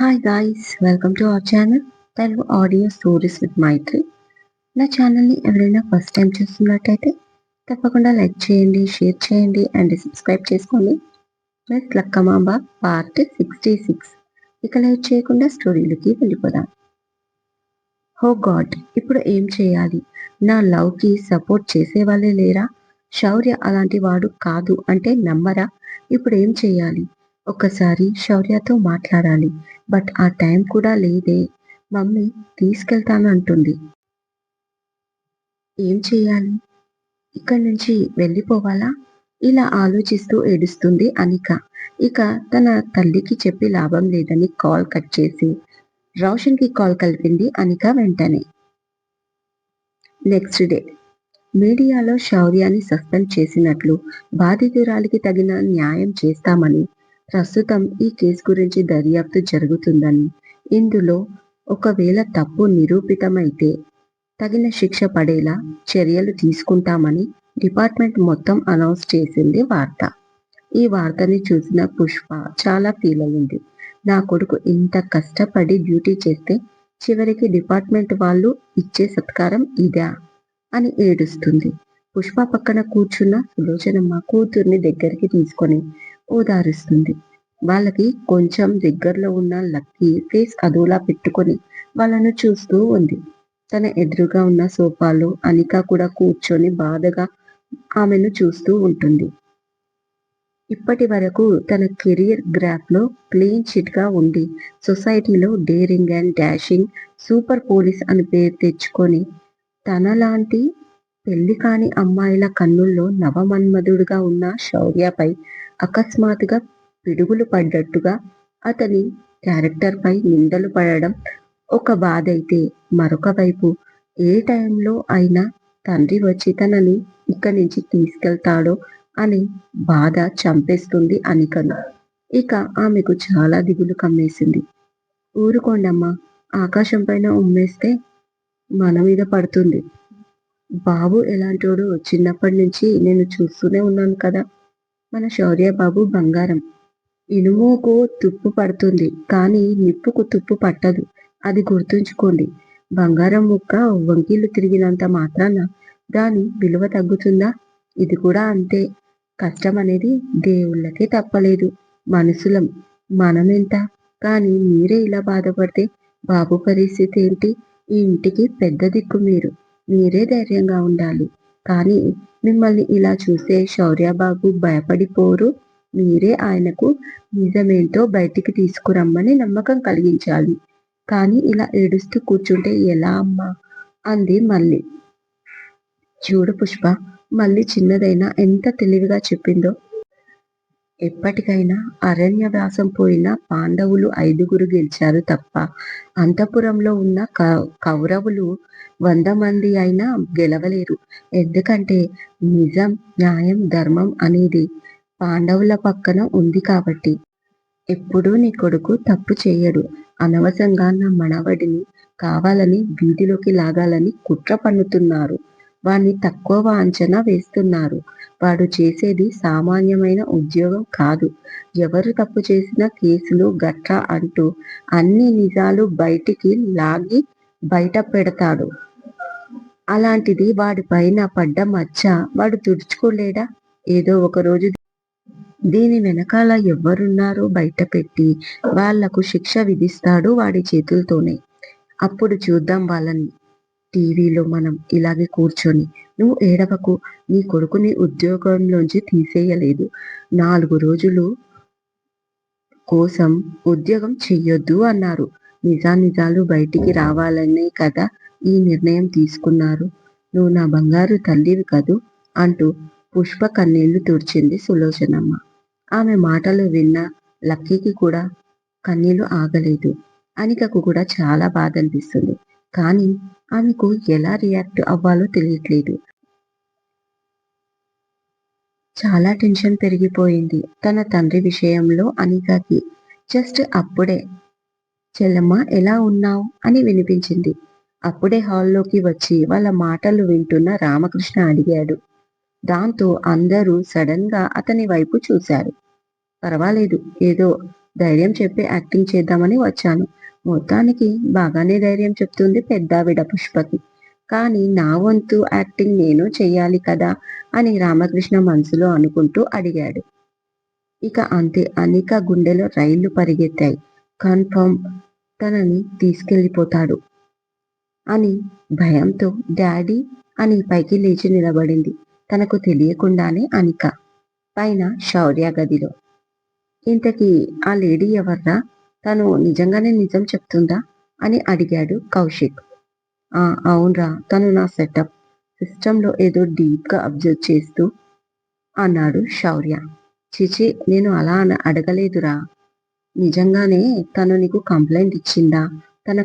Hi guys welcome to our channel Telugu audio stories with Maithri నా ఛానల్ని ఎవరైనా first time చూస్తున్నట్టయితే తప్పకుండా లైక్ చేయండి షేర్ చేయండి అండ్ సబ్స్క్రైబ్ చేసుకోండి plus Lakkamamba part sixty six ఇక లైక్ చేయకుండా స్టోరీలకి వెళ్ళిపోదాం. Oh హో గాడ్ ఇప్పుడు ఏం చేయాలి? నా లవ్కి సపోర్ట్ చేసే వాళ్ళే లేరా? శౌర్య అలాంటి వాడు కాదు అంటే నమ్మరా? ఇప్పుడు ఏం చేయాలి? ఒక్కసారి శౌర్యతో మాట్లాడాలి. బట్ ఆ టైం కూడా లేదే. మమ్మీ తీసుకెళ్తాను అంటుంది. ఏం చేయాలి? ఇక్కడి నుంచి వెళ్ళిపోవాలా? ఇలా ఆలోచిస్తూ ఏడుస్తుంది అనిక. ఇక తన తల్లికి చెప్పి లాభం లేదని కాల్ కట్ చేసి రోషన్కి కాల్ కలిపింది అనిక వెంటనే. Next day. మీడియాలో శౌర్యాన్ని సస్పెండ్ చేసినట్లు బాధితురాలికి తగిన న్యాయం చేస్తామని ప్రస్తుతం ఈ కేసు గురించి దర్యాప్తు జరుగుతుందని. ఇందులో ఒకవేళ తప్పు నిరూపితమైతే తగిన శిక్ష పడేలా చర్యలు తీసుకుంటామని డిపార్ట్మెంట్ మొత్తం అనౌన్స్ చేసింది వార్త. ఈ వార్తని చూసిన పుష్ప చాలా ఫీల్ అయ్యింది నా కొడుకు ఇంత కష్టపడి డ్యూటీ చేస్తే చివరికి డిపార్ట్మెంట్ వాళ్ళు ఇచ్చే సత్కారం ఇదా? అని ఏడుస్తుంది. పుష్ప పక్కన కూర్చున్న సులోచనమ్మ కూతుర్ని దగ్గరికి తీసుకొని ఓదారుస్తుంది. వాళ్ళకి కొంచెం దగ్గరలో ఉన్న లక్కీ ఫేస్ అదోలా పెట్టుకొని వాళ్ళను చూస్తూ ఉంది. తన ఎదురుగా ఉన్న సోఫాలో అనిక కూడా కూర్చొని బాధగా ఆమెను చూస్తూ ఉంటుంది. ఇప్పటి వరకు తన కెరియర్ గ్రాఫ్లో క్లీన్ చిట్గా ఉండి సొసైటీలో daring and dashing super police అని పేరు తెచ్చుకొని తనలాంటి పెళ్ళి కాని అమ్మాయిల కన్నుల్లో నవమన్మధుడుగా ఉన్న శౌర్యపై అకస్మాత్తుగా పిడుగులు పడ్డట్టుగా అతని క్యారెక్టర్ పై నిందలు పడడం ఒక బాధ అయితే మరొక వైపు ఏ టైంలో అయినా తండ్రి వచ్చి తనని ఇక్కడి నుంచి తీసుకెళ్తాడో అని బాధ చంపేస్తుంది అనికను. ఇక ఆమెకు చాలా దిగులు కమ్మేసింది. ఊరుకోండమ్మా ఆకాశం పైన ఉమ్మేస్తే మన మీద పడుతుంది. బాబు ఎలాంటోడు చిన్నప్పటి నుంచి నేను చూస్తూనే ఉన్నాను కదా. మన శౌర్య బాబు బంగారం. ఇనుముకు తుప్పు పడుతుంది కానీ నిప్పుకు తుప్పు పట్టదు. అది గుర్తుంచుకోండి బంగారం ముక్క వంకీలు తిరిగినంత మాత్రాన దాని విలువ తగ్గుతుందా? ఇది కూడా అంతే. కష్టం అనేది దేవుళ్ళకే తప్పలేదు. మనుషులం మనమెంత? కానీ మీరే ఇలా బాధపడితే బాబు పరిస్థితి ఏంటి? ఈ ఇంటికి పెద్ద దిక్కు మీరు. మీరే ధైర్యంగా ఉండాలి. కానీ మిమ్మల్ని ఇలా చూసే శౌర్యబాబు భయపడిపోరు. మీరే ఆయనకు నిజమేంటో బయటికి తీసుకురమ్మని నమ్మకం కలిగించాలి. కానీ ఇలా ఏడుస్తూ కూర్చుంటే ఎలా అమ్మా? అంది మళ్ళీ చూడు పుష్ప మళ్ళీ చిన్నదైనా ఎంత తెలివిగా చెప్పిందో ఎప్పటికైనా అరణ్యవాసం పోయిన పాండవులు ఐదుగురు గెలిచారు తప్ప అంతపురంలో ఉన్న కౌరవులు వంద మంది అయినా గెలవలేరు. ఎందుకంటే నిజం న్యాయం ధర్మం అనేది పాండవుల పక్కన ఉంది కాబట్టి. ఎప్పుడూ నీ కొడుకు తప్పు చేయడు. అనవసరంగా నా మనవడిని కావాలని వీధిలోకి లాగాలని కుట్ర పన్నుతున్నారు. వాణ్ణి తక్కువ అంచనా వేస్తున్నారు. వాడు చేసేది సామాన్యమైన ఉద్యోగం కాదు. ఎవరు తప్పు చేసిన కేసులు గట్రా అంటూ అన్ని నిజాలు బయటికి లాగి బయట పెడతాడు. అలాంటిది వాడి పైన పడ్డ మచ్చ వాడు తుడుచుకోలేడా? ఏదో ఒక రోజు దీని వెనకాల ఎవరున్నారో బయట పెట్టి వాళ్ళకు శిక్ష విధిస్తాడు వాడి చేతులతోనే. అప్పుడు చూద్దాం వాళ్ళని. టీవీలో మనం ఇలాగే కూర్చొని నువ్వు ఏడవకు నీ కొడుకుని ఉద్యోగంలోంచి తీసేయలేదు. నాలుగు రోజులు కోసం ఉద్యోగం చెయ్యొద్దు అన్నారు. నిజానిజాలు బయటికి రావాలనే కదా ఈ నిర్ణయం తీసుకున్నారు. నువ్వు నా బంగారు తల్లివి కదూ అంటూ పుష్ప కన్నీళ్ళు తుడిచింది సులోచనమ్మ. ఆమె మాటలు విన్న లక్కీకి కూడా కన్నీళ్ళు ఆగలేదు. అనికకు కూడా చాలా బాధ అనిపిస్తుంది కానీ ఆమెకు ఎలా రియాక్ట్ అవ్వాలో తెలియట్లేదు. చాలా టెన్షన్ పెరిగిపోయింది తన తండ్రి విషయంలో అనికకి. జస్ట్ అప్పుడే. చెల్లమ్మ ఎలా ఉన్నావు? అని వినిపించింది. అప్పుడే హాల్లోకి వచ్చి వాళ్ళ మాటలు వింటున్న రామకృష్ణ అడిగాడు. దాంతో అందరూ సడన్గా అతని వైపు చూశారు. పర్వాలేదు ఏదో ధైర్యం చెప్పి యాక్టింగ్ చేద్దామని వచ్చాను. మొత్తానికి బాగానే ధైర్యం చెప్తుంది పెద్దావిడ పుష్పకి. కానీ నా వంతు యాక్టింగ్ నేను చెయ్యాలి కదా అని రామకృష్ణ మనసులో అనుకుంటూ అడిగాడు. ఇక అంతే అనిక గుండెలో రైళ్ళు పరిగెత్తాయి. కన్ఫర్మ్ తనని తీసుకెళ్ళిపోతాడు అని భయంతో డాడీ అని పైకి లేచి నిలబడింది. తనకు తెలియకుండానే అనిక. పైన శౌర్య గదిలో. ఇంతకీ ఆ లేడీ ఎవర్రా? తను నిజంగానే నిజం చెప్తుందా అని అడిగాడు కౌశిక్. ఆ అవునరా తను నా సెటప్ సిస్టంలో ఏదో డీప్గా అబ్జర్వ్ చేస్తూ అన్నాడు శౌర్య. చిచి నేను అలా అడగలేదురా. నిజంగానే తను నీకు కంప్లైంట్ ఇచ్చిందా? తన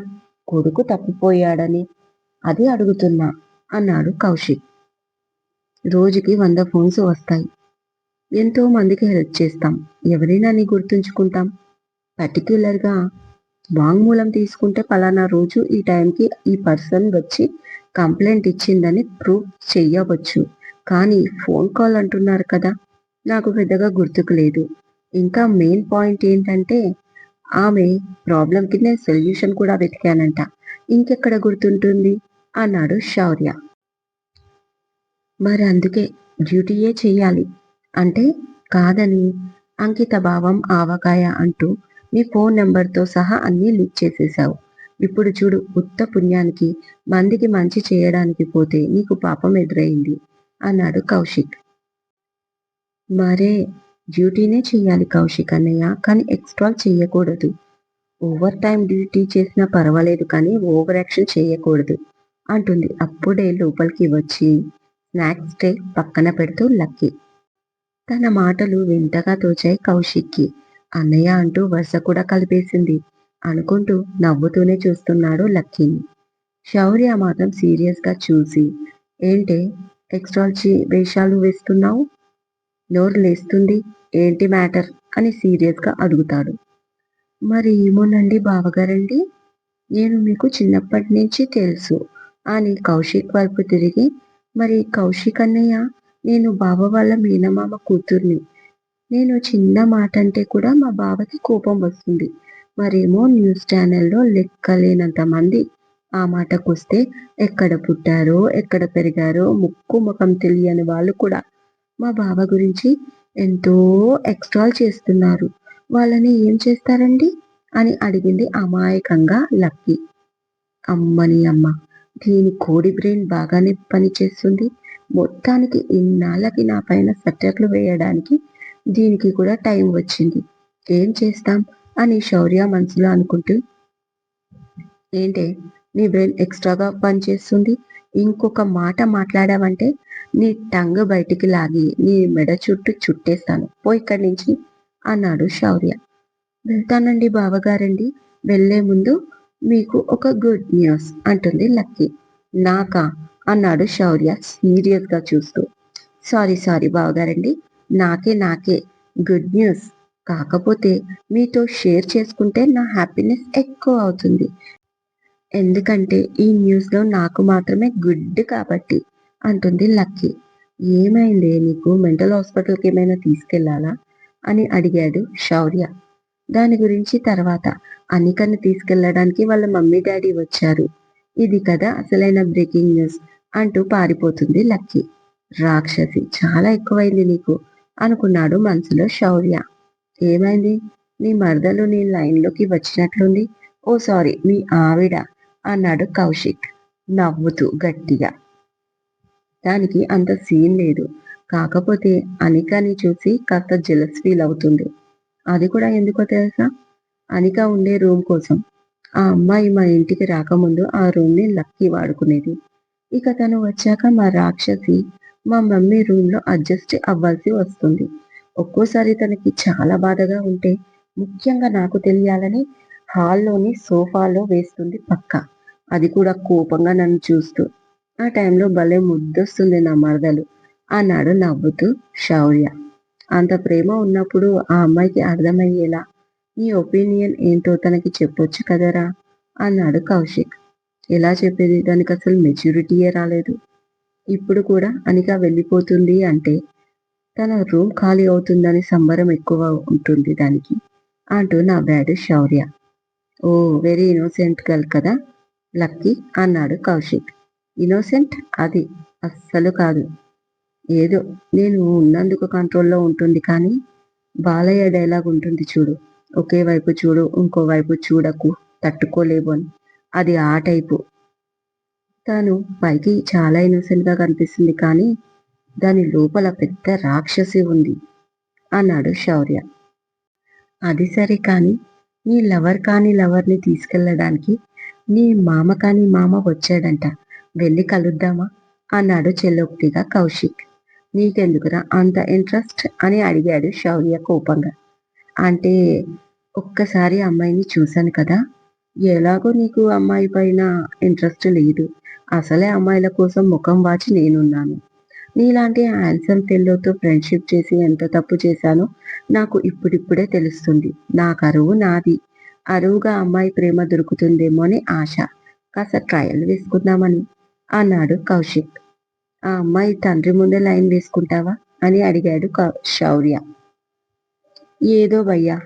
కొడుకు తప్పిపోయాడని అది అడుగుతున్నా అన్నాడు కౌశిక్. రోజుకి వంద ఫోన్స్ వస్తాయి. ఎంతో మందికి హెల్ప్ చేస్తాం. ఎవరైనా నీ గుర్తుంచుకుంటాం. పర్టిక్యులర్గా వాంగ్మూలం తీసుకుంటే పలానా రోజు ఈ టైంకి ఈ పర్సన్ వచ్చి కంప్లైంట్ ఇచ్చిందని ప్రూవ్ చెయ్యవచ్చు కానీ ఫోన్ కాల్ అంటున్నారు కదా నాకు పెద్దగా గుర్తుకు లేదు. ఇంకా మెయిన్ పాయింట్ ఏంటంటే ఆమె ప్రాబ్లంకి నేను సొల్యూషన్ కూడా వెతికానంట. ఇంకెక్కడ గుర్తుంటుంది? అన్నాడు శౌర్య. మరి అందుకే డ్యూటీయే చేయాలి. అంటే కాదని అంకిత భావం ఆవకాయ అంటూ నీ ఫోన్ నెంబర్తో సహా అన్నీ లీక్ చేసేసావు. ఇప్పుడు చూడు ఉత్త పుణ్యానికి మందికి మంచి చేయడానికి పోతే నీకు పాపం ఎదురైంది అన్నాడు కౌశిక్. మరే డ్యూటీనే చేయాలి కౌశిక్ అన్నయ్య కానీ ఎక్స్ట్రాల్ చేయకూడదు ఓవర్ టైం డ్యూటీ చేసినా పర్వాలేదు కానీ ఓవర్ యాక్షన్ చేయకూడదు అంటుంది అప్పుడే లోపలికి వచ్చి స్నాక్స్ ట్రే పక్కన పెడుతూ లక్కీ. తన మాటలు వింతగా తోచాయి కౌశిక్కి. అన్నయ్య అంటూ వరుస కూడా కలిపేసింది. అనుకుంటూ నవ్వుతూనే చూస్తున్నాడు లక్కీని శౌర్య మాత్రం సీరియస్గా చూసి ఏంటే ఎక్స్ట్రాల్చి వేషాలు వేస్తున్నావు? నోరు లేస్తుంది ఏంటి మ్యాటర్? అని సీరియస్గా అడుగుతాడు. మరి ఏమోనండి బావగారండి నేను మీకు చిన్నప్పటి నుంచి తెలుసు అని కౌశిక్ వైపు తిరిగి మరి కౌశిక్ అన్నయ్య నేను బావ వాళ్ళ మీనమామ కూతుర్ని నేను చిన్న మాట అంటే కూడా మా బావకి కోపం వస్తుంది. మరేమో న్యూస్ ఛానల్లో లెక్కలేనంత మంది ఆ మాటకొస్తే ఎక్కడ పుట్టారో ఎక్కడ పెరిగారో ముక్కు ముఖం తెలియని వాళ్ళు కూడా. మా బావ గురించి ఎంతో ఎక్స్ట్రాల్ చేస్తున్నారు. వాళ్ళని ఏం చేస్తారండి? అని అడిగింది అమాయకంగా లక్కీ. అమ్మని అమ్మ దీని కోడి బ్రెయిన్ బాగానే పనిచేస్తుంది. మొత్తానికి ఇన్నాళ్ళకి నా పైన సట్టర్లు వేయడానికి దీనికి కూడా టైం వచ్చింది. ఏం చేస్తాం? అని శౌర్య మనసులో అనుకుంటూ ఏంటే నీ బ్రెయిన్ ఎక్స్ట్రాగా పనిచేస్తుంది ఇంకొక మాట మాట్లాడావంటే నీ టంగ్ బయటికి లాగి నీ మెడ చుట్టూ చుట్టేస్తాను. పో ఇక్కడి నుంచి అన్నాడు శౌర్య. వెళ్తానండి బావగారండి. వెళ్ళే ముందు మీకు ఒక గుడ్ న్యూస్ అంటుంది లక్కీ. నాకా? అన్నాడు శౌర్య సీరియస్గా చూస్తూ. సారీ సారీ బావగారండి. నాకే నాకే గుడ్ న్యూస్ కాకపోతే మీతో షేర్ చేసుకుంటే నా హ్యాపీనెస్ ఎక్కువ అవుతుంది. ఎందుకంటే ఈ న్యూస్లో నాకు మాత్రమే గుడ్ కాబట్టి అంటుంది లక్కీ. ఏమైంది? నీకు మెంటల్ హాస్పిటల్కి ఏమైనా తీసుకెళ్ళాలా? అని అడిగాడు శౌర్య. దాని గురించి తర్వాత అనికను తీసుకెళ్ళడానికి వాళ్ళ మమ్మీ డాడీ వచ్చారు. ఇది కదా అసలైన బ్రేకింగ్ న్యూస్ అంటూ పారిపోతుంది లక్కీ. రాక్షసి చాలా ఎక్కువైంది నీకు. అనుకున్నాడు మనసులో శౌర్య. ఏమైంది? నీ మరదలు నీ లైన్లోకి వచ్చినట్లుంది? ఓ సారీ మీ ఆవిడ అన్నాడు కౌశిక్ నవ్వుతూ గట్టిగా. దానికి అంత సీన్ లేదు. కాకపోతే అనికని చూసి కాస్త జెలస్ ఫీల్ అవుతుంది. అది కూడా ఎందుకో తెలుసా? అనిక ఉండే రూమ్ కోసం. ఆ అమ్మాయి మా ఇంటికి రాకముందు ఆ రూమ్ని లక్కీ వాడుకునేది. ఇక తను వచ్చాక మా రాక్షసి మా మమ్మీ రూమ్లో అడ్జస్ట్ అవ్వాల్సి వస్తుంది. ఒక్కోసారి తనకి చాలా బాధగా ఉంటే ముఖ్యంగా నాకు తెలియాలని హాల్లోని సోఫాలో వేస్తుంది పక్క. అది కూడా కోపంగా నన్ను చూస్తూ. ఆ టైంలో భలే ముద్దొస్తుంది నా మరదలు. అన్నాడు నవ్వుతూ శౌర్య అంత ప్రేమ ఉన్నప్పుడు ఆ అమ్మాయికి అర్థమయ్యేలా? నీ ఒపీనియన్ ఏంటో తనకి చెప్పొచ్చు కదరా? అన్నాడు కౌశిక్. ఎలా చెప్పేది? దానికి అసలు మెచ్యూరిటీయే రాలేదు. ఇప్పుడు కూడా అనిక వెళ్ళిపోతుంది అంటే తన రూమ్ ఖాళీ అవుతుందని సంబరం ఎక్కువ ఉంటుంది దానికి అంటూ నవ్వాడు శౌర్య. ఓ వెరీ ఇన్నోసెంట్ గర్ల్ కదా లక్కీ అన్నాడు కౌశిక్. ఇన్నోసెంట్? అది అస్సలు కాదు. ఏదో నేను ఉన్నందుకు కంట్రోల్లో ఉంటుంది కానీ బాలయ్య డైలాగ్ ఉంటుంది చూడు. ఒకే వైపు చూడు ఇంకో వైపు చూడకు తట్టుకోలేవు అని. అది ఆ టైపు. తను పైకి చాలా ఇన్నోసెంట్గా కనిపిస్తుంది కానీ దాని లోపల పెద్ద రాక్షసి ఉంది అన్నాడు శౌర్య. అది సరే కానీ నీ లవర్ కాని లవర్ని తీసుకెళ్ళడానికి నీ మామ కాని మామ వచ్చాడంట. వెళ్ళి కలుద్దామా? అన్నాడు చెల్లొక్తిగా కౌశిక్. నీకెందుకురా అంత ఇంట్రెస్ట్ అని అడిగాడు శౌర్య కోపంగా. అంటే ఒక్కసారి అమ్మాయిని చూశాను కదా? ఎలాగో నీకు అమ్మాయి పైన ఇంట్రెస్ట్ లేదు. అసలే అమ్మాయిల కోసం ముఖం వాచి నేనున్నాను. నీలాంటి హ్యాండ్సమ్ పిల్లతో ఫ్రెండ్షిప్ చేసి ఎంత తప్పు చేశానో నాకు ఇప్పుడిప్పుడే తెలుస్తుంది. నా కరువు నాది. అరువుగా అమ్మాయి ప్రేమ దొరుకుతుందేమో అని ఆశ. కాస్త ట్రయల్ వేసుకుందామని అన్నాడు కౌశిక్. ఆ అమ్మాయి తండ్రి ముందే లైన్ వేసుకుంటావా అని అడిగాడు శౌర్య. ఏదో భయ్యా.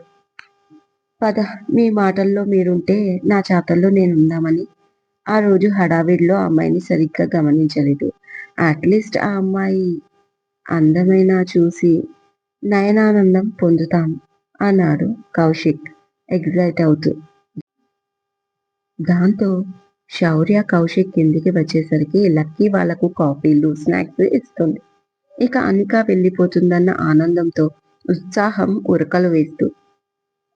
పద మీ మాటల్లో మీరుంటే నా చేతల్లో నేనుందామని ఆ రోజు హడావిడిలో అమ్మాయిని సరిగ్గా గమనించలేదు. అట్లీస్ట్ ఆ అమ్మాయి అందమైన చూసి నయనానందం పొందుతాం అన్నాడు కౌశిక్ ఎగ్జైట్ అవుతూ. దాంతో శౌర్య కౌశిక్ కిందికి వచ్చేసరికి లక్కీ వాళ్ళకు కాఫీలు స్నాక్స్ ఇస్తుంది. ఇక అనిక వెళ్ళిపోతుందన్న ఆనందంతో ఉత్సాహం ఉరకలు వేస్తూ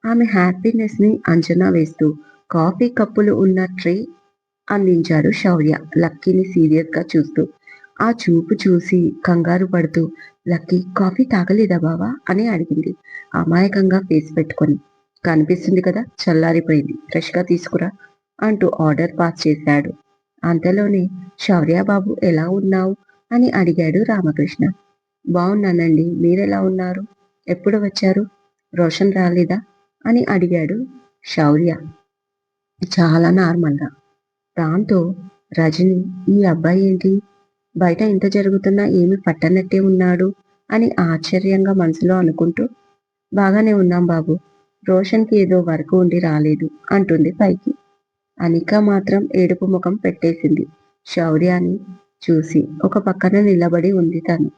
ఆమె హ్యాపీనెస్ని అంచనా వేస్తూ కాఫీ కప్పులు ఉన్న ట్రే అందించాడు శౌర్య. లక్కీని సీరియస్గా చూస్తూ ఆ చూపు చూసి కంగారు పడుతూ లక్కీ కాఫీ తాగలేదా బావా? అని అడిగింది. అమాయకంగా ఫేస్ పెట్టుకొని కనిపిస్తుంది కదా చల్లారిపోయింది ఫ్రెష్గా తీసుకురా అంటూ ఆర్డర్ పాస్ చేశాడు. అంతలోనే శౌర్యబాబు ఎలా ఉన్నావు? అని అడిగాడు రామకృష్ణ. బాగున్నానండి మీరెలా ఉన్నారు? ఎప్పుడు వచ్చారు? రోషన్ రాలేదా? అని అడిగాడు శౌర్య. చాలా నార్మల్గా దాంతో రజని ఈ అబ్బాయి ఏంటి? బయట ఇంత జరుగుతున్నా ఏమి పట్టనట్టే ఉన్నాడు అని ఆశ్చర్యంగా మనసులో అనుకుంటూ బాగానే ఉన్నాం బాబు. రోషన్కి ఏదో వర్క్ ఉండి రాలేదు అంటుంది పైకి. అనిక మాత్రం ఏడుపు ముఖం పెట్టేసింది. శౌర్యాన్ని చూసి ఒక పక్కన నిలబడి ఉంది తను.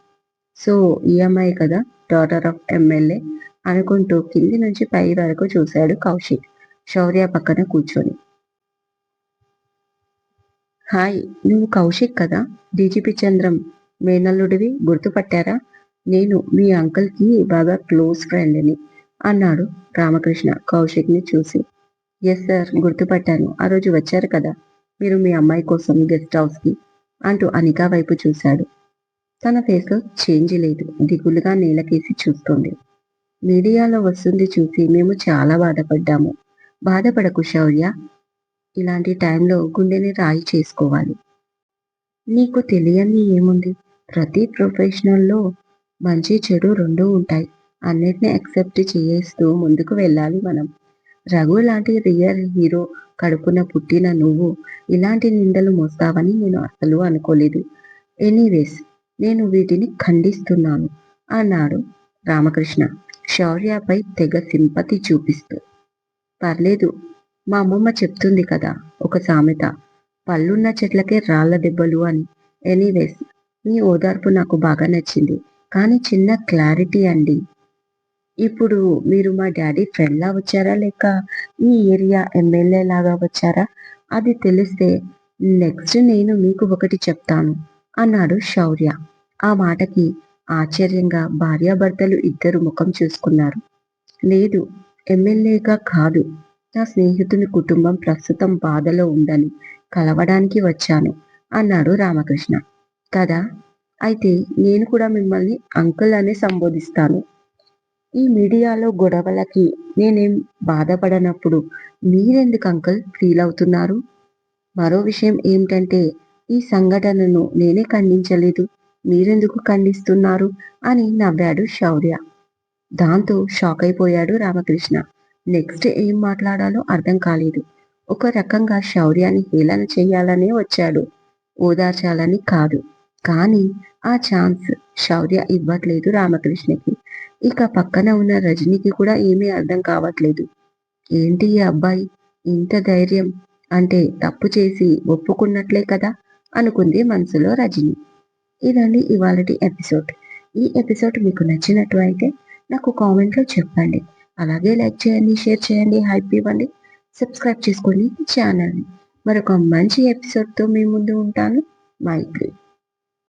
సో ఈఎంఐ కదా? డాటర్ ఆఫ్ ఎమ్మెల్యే అనుకుంటూ కింది నుంచి పై వరకు చూశాడు కౌశిక్. శౌర్య పక్కన కూర్చొని హాయ్ నువ్వు కౌశిక్ కదా? డీజీపీ చంద్రం మేనల్లుడివి గుర్తుపట్టారా? నేను మీ అంకుల్కి బాగా క్లోజ్ ఫ్రెండ్ని అన్నాడు రామకృష్ణ కౌశిక్ని చూసి. ఎస్ సార్ గుర్తుపట్టాను. ఆ రోజు వచ్చారు కదా మీరు మీ అమ్మాయి కోసం గెస్ట్ హౌస్కి అంటూ అనికా వైపు చూశాడు. తన ఫేస్లో చేంజ్ లేదు దిగులుగా నేలకేసి చూస్తుంది. మీడియాలో వస్తుంది చూసి మేము చాలా బాధపడ్డాము. బాధపడకు శౌర్య ఇలాంటి టైంలో గుండెని రాయి చేసుకోవాలి. నీకు తెలియని ఏముంది? ప్రతి ప్రొఫెషనల్లో మంచి చెడు రెండూ ఉంటాయి. అన్నిటిని అక్సెప్ట్ చేస్తూ ముందుకు వెళ్ళాలి మనం. రఘు లాంటి రియల్ హీరో కడుపున పుట్టిన నువ్వు ఇలాంటి నిందలు మోస్తావని నేను అసలు అనుకోలేదు. ఎనీవేస్ నేను వీటిని ఖండిస్తున్నాను అన్నాడు రామకృష్ణ. శౌర్యపై తెగ సింపతి చూపిస్తూ. పర్లేదు మా అమ్మమ్మ చెప్తుంది కదా ఒక సామెత పళ్ళున్న చెట్లకే రాళ్ళ దెబ్బలు అని. ఎనీవేస్ మీ ఓదార్పు నాకు బాగా నచ్చింది. కానీ చిన్న క్లారిటీ అండి. ఇప్పుడు మీరు మా డాడీ ఫ్రెండ్లా వచ్చారా లేక ఈ ఏరియా ఎమ్మెల్యే లాగా వచ్చారా? అది తెలిస్తే నెక్స్ట్ నేను మీకు ఒకటి చెప్తాను అన్నాడు శౌర్య. ఆ మాటకి ఆశ్చర్యంగా భార్యాభర్తలు ఇద్దరు ముఖం చూసుకున్నారు. లేదు ఎమ్మెల్యేగా కాదు. నా స్నేహితుని కుటుంబం ప్రస్తుతం బాధలో ఉందని కలవడానికి వచ్చాను అన్నాడు రామకృష్ణ. కదా? అయితే నేను కూడా మిమ్మల్ని అంకుల్ అనే సంబోధిస్తాను. ఈ మీడియాలో గొడవలకి నేనేం బాధపడనప్పుడు మీరెందుకు అంకుల్ ఫీల్ అవుతున్నారు? మరో విషయం ఏమిటంటే ఈ సంఘటనను నేనే ఖండించలేదు. మీరెందుకు ఖండిస్తున్నారు? అని నవ్వాడు శౌర్య. దాంతో షాక్ అయిపోయాడు రామకృష్ణ. నెక్స్ట్ ఏం మాట్లాడాలో అర్థం కాలేదు. ఒక రకంగా శౌర్యాన్ని హేళన చేయాలనే వచ్చాడు. ఓదార్చాలని కాదు. కానీ ఆ ఛాన్స్ శౌర్య ఇవ్వట్లేదు రామకృష్ణకి. ఇక పక్కన ఉన్న రజనీకి కూడా ఏమీ అర్థం కావట్లేదు. ఏంటి ఈ అబ్బాయి? ఇంత ధైర్యం. అంటే తప్పు చేసి ఒప్పుకున్నట్లే కదా? అనుకుంది మనసులో రజని. ఇదండి ఇవాళటి ఎపిసోడ్. ఈ ఎపిసోడ్ మీకు నచ్చినట్టు అయితే నాకు కామెంట్లో చెప్పండి. అలాగే లైక్ చేయండి షేర్ చేయండి హైప్ ఇవ్వండి. సబ్స్క్రైబ్ చేసుకోండి ఛానల్ని మరొక మంచి ఎపిసోడ్తో మీ ముందు ఉంటాను. మైత్రి